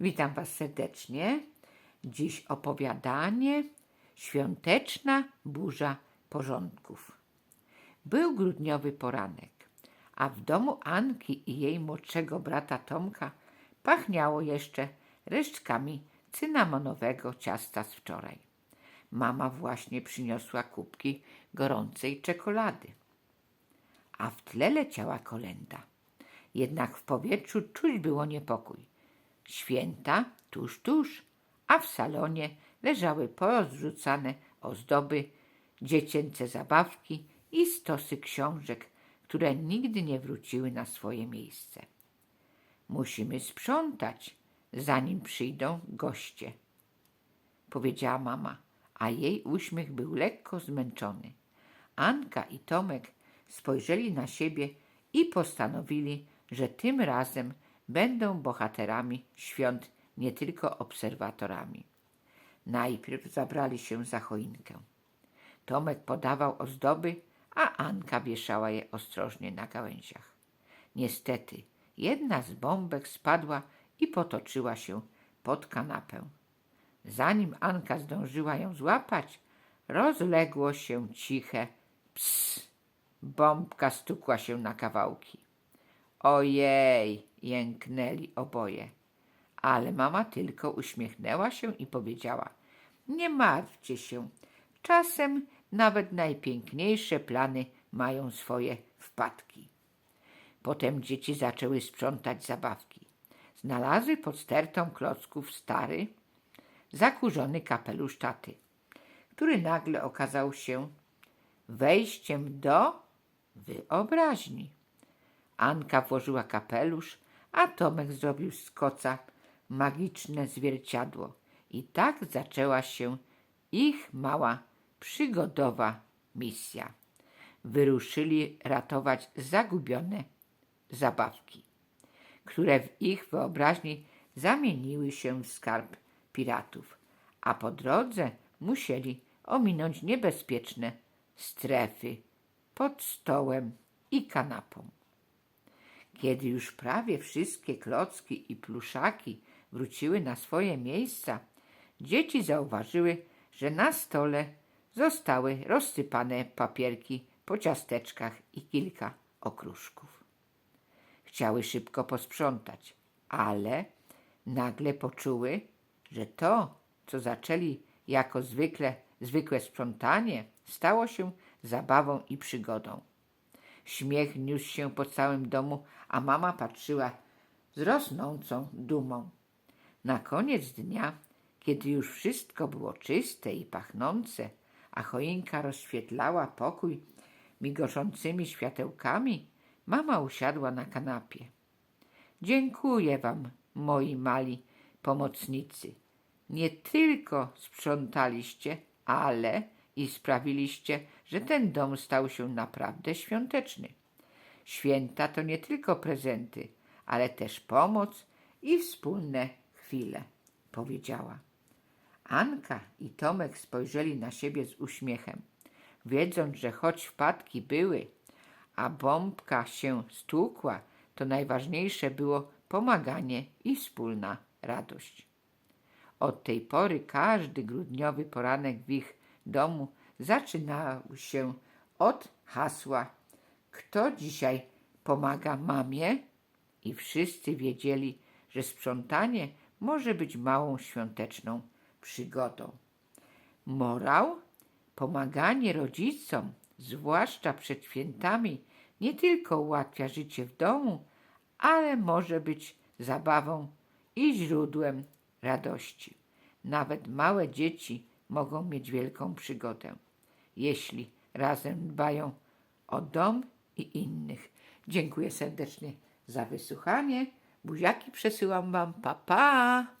Witam Was serdecznie. Dziś opowiadanie Świąteczna burza porządków. Był grudniowy poranek, a w domu Anki i jej młodszego brata Tomka pachniało jeszcze resztkami cynamonowego ciasta z wczoraj. Mama właśnie przyniosła kubki gorącej czekolady, a w tle leciała kolenda. Jednak w powietrzu czuć było niepokój. Święta tuż, tuż, a w salonie leżały porozrzucane ozdoby, dziecięce zabawki i stosy książek, które nigdy nie wróciły na swoje miejsce. Musimy sprzątać, zanim przyjdą goście, powiedziała mama, a jej uśmiech był lekko zmęczony. Anka i Tomek spojrzeli na siebie i postanowili, że tym razem będą bohaterami świąt, nie tylko obserwatorami. Najpierw zabrali się za choinkę. Tomek podawał ozdoby, a Anka wieszała je ostrożnie na gałęziach. Niestety, jedna z bombek spadła i potoczyła się pod kanapę. Zanim Anka zdążyła ją złapać, rozległo się ciche ps. Bombka stukła się na kawałki. Ojej, jęknęli oboje. Ale mama tylko uśmiechnęła się i powiedziała: Nie martwcie się. Czasem nawet najpiękniejsze plany mają swoje wpadki. Potem dzieci zaczęły sprzątać zabawki. Znalazły pod stertą klocków stary, zakurzony kapelusz taty, który nagle okazał się wejściem do wyobraźni. Anka włożyła kapelusz, a Tomek zrobił z koca magiczne zwierciadło. I tak zaczęła się ich mała przygodowa misja. Wyruszyli ratować zagubione zabawki, które w ich wyobraźni zamieniły się w skarb piratów, a po drodze musieli ominąć niebezpieczne strefy pod stołem i kanapą. Kiedy już prawie wszystkie klocki i pluszaki wróciły na swoje miejsca, dzieci zauważyły, że na stole zostały rozsypane papierki po ciasteczkach i kilka okruszków. Chciały szybko posprzątać, ale nagle poczuły, że to, co zaczęli jako zwykle, zwykłe sprzątanie, stało się zabawą i przygodą. Śmiech niósł się po całym domu, a mama patrzyła z rosnącą dumą. Na koniec dnia, kiedy już wszystko było czyste i pachnące, a choinka rozświetlała pokój migoszącymi światełkami, mama usiadła na kanapie. Dziękuję wam, moi mali pomocnicy. Nie tylko sprzątaliście, ale i sprawiliście, że ten dom stał się naprawdę świąteczny. Święta to nie tylko prezenty, ale też pomoc i wspólne chwile, powiedziała. Anka i Tomek spojrzeli na siebie z uśmiechem, wiedząc, że choć wpadki były, a bombka się stłukła, to najważniejsze było pomaganie i wspólna radość. Od tej pory każdy grudniowy poranek w ich domu zaczynał się od hasła Kto dzisiaj pomaga mamie? I wszyscy wiedzieli, że sprzątanie może być małą świąteczną przygodą. Morał? Pomaganie rodzicom, zwłaszcza przed świętami, nie tylko ułatwia życie w domu, ale może być zabawą i źródłem radości. Nawet małe dzieci mogą mieć wielką przygodę, jeśli razem dbają o dom i innych. Dziękuję serdecznie za wysłuchanie. Buziaki przesyłam Wam. Pa, pa!